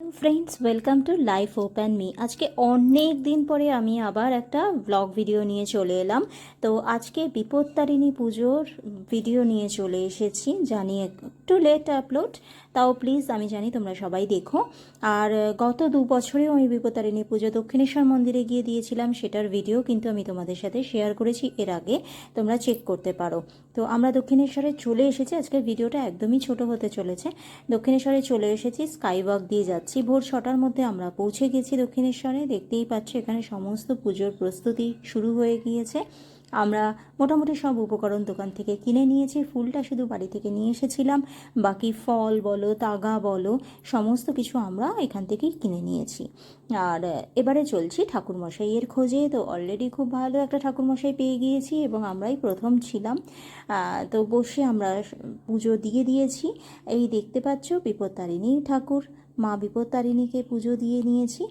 Friends welcome to life open me আজকে অনেক দিন পরে আমি আবার একটা ব্লগ ভিডিও নিয়ে চলে এলাম। তো আজকে বিপত্তারিণী পুজোর ভিডিও নিয়ে চলে এসেছি জানি একটু লেট আপলোড তাও প্লিজ আমি জানি তোমরা সবাই দেখো। আর গত দু বছরেও আমি বিপত্তারিণী পুজো দক্ষিণেশ্বর মন্দিরে গিয়ে দিয়েছিলাম, সেটার ভিডিও কিন্তু আমি তোমাদের সাথে শেয়ার করেছি, এর আগে তোমরা চেক করতে পারো। তো আমরা দক্ষিণেশ্বরে চলে এসেছি, আজকের ভিডিওটা একদমই ছোট হতে চলেছে। দক্ষিণেশ্বরে চলে এসেছি স্কাই ওয়াক দিয়ে যাচ্ছি, ভোর ছটার মধ্যে আমরা পৌঁছে গেছি দক্ষিণেশ্বরে, দেখতেই পাচ্ছি এখানে সমস্ত পুজোর প্রস্তুতি শুরু হয়ে গিয়েছে। আমরা মোটামুটি সব উপকরণ দোকান থেকে কিনে নিয়েছি, ফুলটা শুধু বাড়ি থেকে নিয়ে এসেছিলাম। বাকি ফল বলো, তাগা বলো, সমস্ত কিছু আমরা এখান থেকেই কিনে নিয়েছি। আর এবারে চলছি ঠাকুরমশাইয়ের খোঁজে। তো অলরেডি খুব ভালো একটা ঠাকুরমশাই পেয়ে গিয়েছি এবং আমরাই প্রথম ছিলাম। তো বসে আমরা পুজো দিয়ে দিয়েছি। এই দেখতে পাচ্ছ বিপত্তারিণী ঠাকুর। মা বিপত্তারিণীকে পুজো দিয়ে নিয়েছি।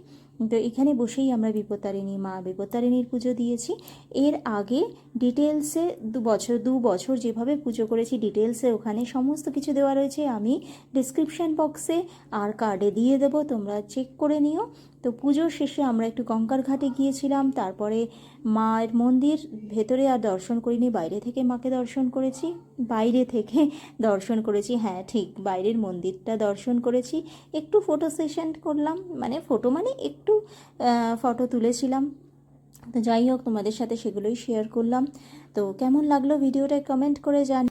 তো এখানে বসেই আমরা বিপত্তারিণী, মা বিপত্তারিণীর পুজো দিয়েছি। এর আগে ডিটেলসে দু বছর দু বছর যেভাবে পুজো করেছি ডিটেলসে ওখানে সমস্ত কিছু দেওয়া রয়েছে। আমি ডিসক্রিপশান বক্সে আর কার্ডে দিয়ে দেবো, তোমরা চেক করে নিও। তো পুজোর শেষে আমরা একটু গঙ্গার ঘাটে গিয়েছিলাম, তারপরে মায়ের মন্দির, ভেতরে আর দর্শন করিনি, বাইরে থেকে মাকে দর্শন করেছি, বাইরে থেকে দর্শন করেছি হ্যাঁ ঠিক, বাইরের মন্দিরটা দর্শন করেছি, একটু ফটো সেশন করলাম মানে ফটো মানে একটু ফটো তুলেছিলাম, তো যাই হোক তোমাদের সাথে সেগুলোই শেয়ার করলাম, তো কেমন লাগল ভিডিওটা কমেন্ট করে জান